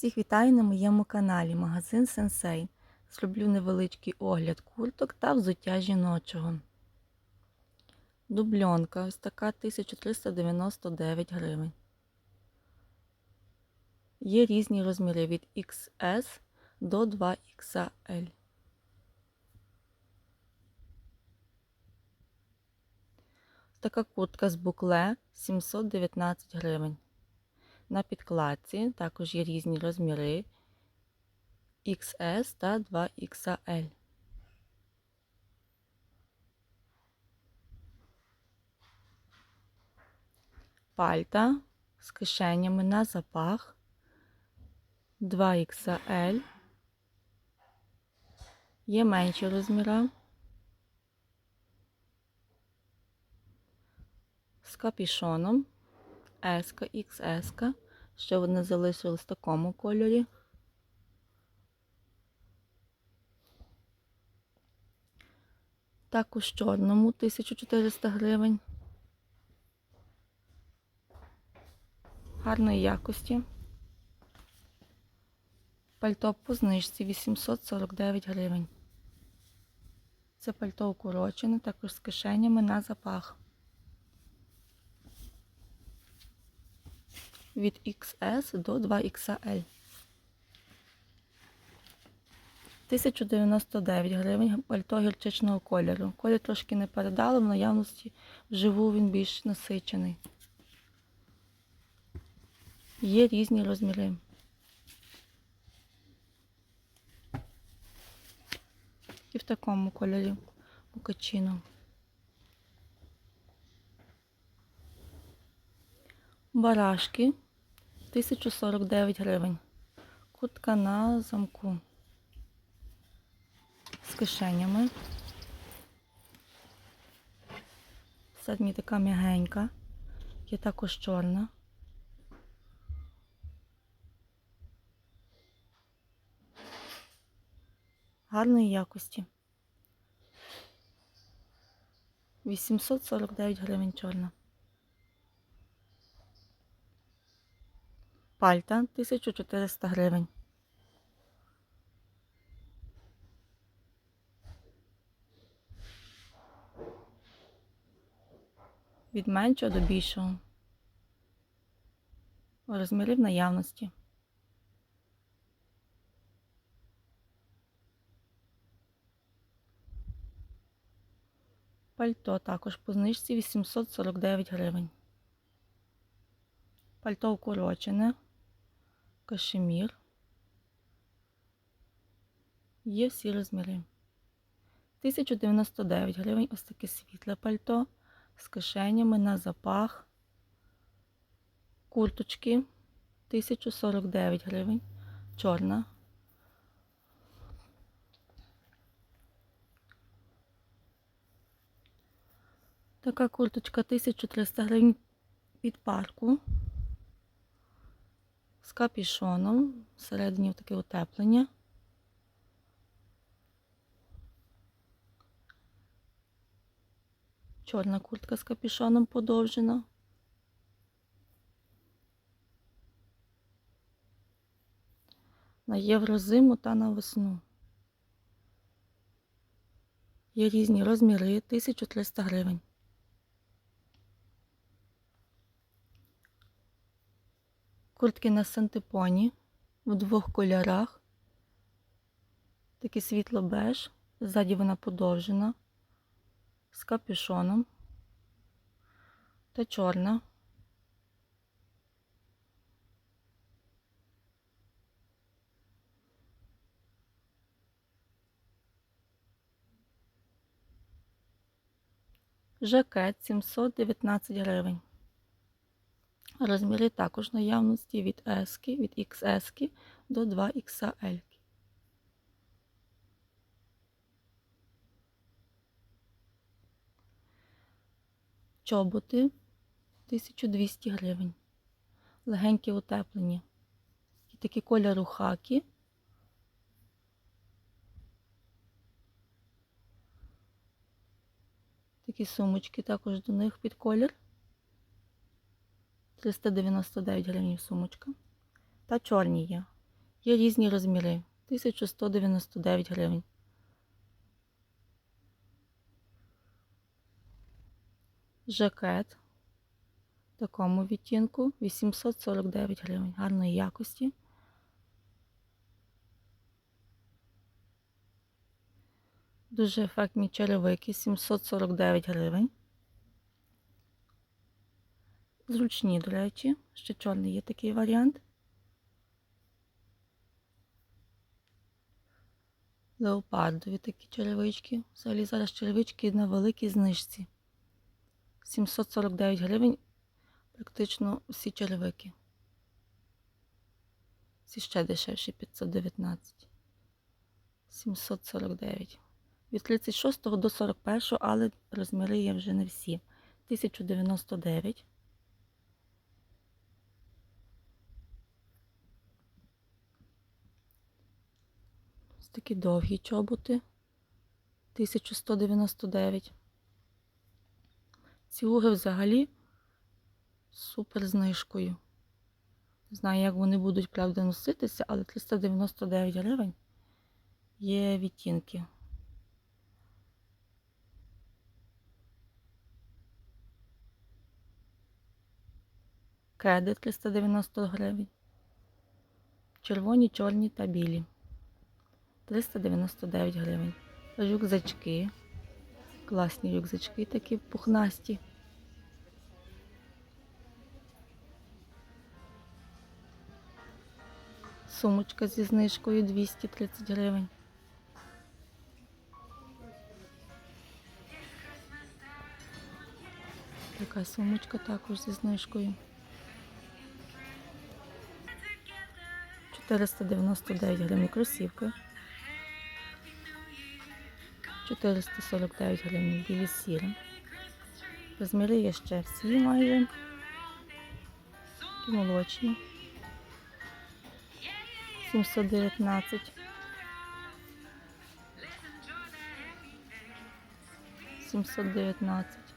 Всіх вітаю на моєму каналі Магазин Сенсей. Зроблю невеличкий огляд курток та взуття жіночого. Дубльонка ось така 1399 гривень. Є різні розміри від XS до 2XL. Така куртка з букле 719 гривень. На підкладці також є різні розміри XS та 2XL. Пальта з кишенями на запах 2XL. Є менші розміри. З капішоном S, XS, ще вони залишились в такому кольорі. Також чорному 1400 гривень. Гарної якості. Пальто по знижці 849 гривень. Це пальто укорочене, також з кишенями на запах. Від XS до 2XL. 1099 гривень пальто гірчичного кольору. Колір трошки не передали, в наявності вживу він більш насичений. Є різні розміри. І в такому кольорі мукачино. Барашки 1049 гривень. Куртка на замку з кишенями. Задні така м'ягенька, є також чорна. Гарної якості. 849 гривень чорна. Пальта 1400 гривень. Від меншого до більшого. Розмірів наявності. Пальто також по знижці 849 гривень. Пальто укорочене кашемір. Є всі розміри. 1099 гривень ось таке світле пальто з кишенями на запах. Курточки 1049 гривень. Чорна. Така курточка 1300 гривень під парку з капішоном, всередині таке утеплення. Чорна куртка з капішоном подовжена. На єврозиму та на весну. Є різні розміри 1300 гривень. Куртки на сантепоні в двох кольорах. Такий світло беж, ззаді вона подовжена, з капюшоном та чорна. Жакет 719 гривень. Розміри також наявності від S, від XS до 2XL. Чоботи 1200 гривень. Легенькі утеплені. І такі кольору хакі. Такі сумочки також до них під колір. 399 гривень сумочка. Та чорні є. Є різні розміри. 1199 гривень. Жакет в такому відтінку 849 гривень. Гарної якості. Дуже ефектні черевики 749 гривень. Зручні, до речі, ще чорний є такий варіант. Леопардові такі черевички. Взагалі зараз черевички на великій знижці. 749 гривень практично всі черевики. Ці ще дешевші 519. 749. Від 36 до 41, але розміри є вже не всі. 1099. Ось такі довгі чоботи. 1199. Ці уги взагалі супер знижкою. Не знаю, як вони будуть правда носитися, але 399 гривень є відтінки. Кеди 390 гривень. Червоні, чорні та білі. 399 гривень. Рюкзачки. Класні рюкзачки такі пухнасті. Сумочка зі знижкою 230 гривень. Така сумочка також зі знижкою. 499 гривень кросівки. 449 гривень білі сіри. Розміри є ще всі майже. і молочні. 719. 719.